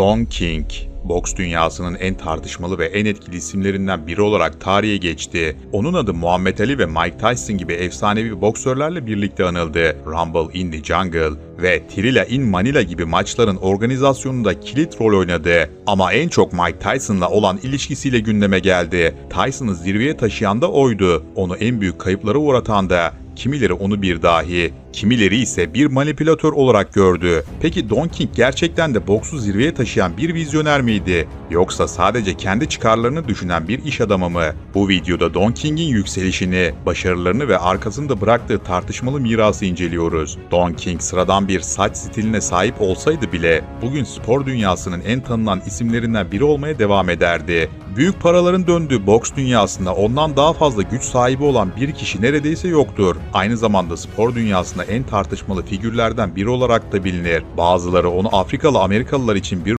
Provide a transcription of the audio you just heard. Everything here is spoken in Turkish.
Don King, boks dünyasının en tartışmalı ve en etkili isimlerinden biri olarak tarihe geçti. Onun adı Muhammed Ali ve Mike Tyson gibi efsanevi boksörlerle birlikte anıldı. Rumble in the Jungle ve Trilla in Manila gibi maçların organizasyonunda kilit rol oynadı. Ama en çok Mike Tyson'la olan ilişkisiyle gündeme geldi. Tyson'ı zirveye taşıyan da oydu. Onu en büyük kayıplara uğratan da Kimileri onu bir dahi, kimileri ise bir manipülatör olarak gördü. Peki Don King gerçekten de boksu zirveye taşıyan bir vizyoner miydi? Yoksa sadece kendi çıkarlarını düşünen bir iş adamı mı? Bu videoda Don King'in yükselişini, başarılarını ve arkasında bıraktığı tartışmalı mirası inceliyoruz. Don King sıradan bir saç stiline sahip olsaydı bile bugün spor dünyasının en tanınan isimlerinden biri olmaya devam ederdi. Büyük paraların döndüğü boks dünyasında ondan daha fazla güç sahibi olan bir kişi neredeyse yoktur. Aynı zamanda spor dünyasında en tartışmalı figürlerden biri olarak da bilinir. Bazıları onu Afrikalı Amerikalılar için bir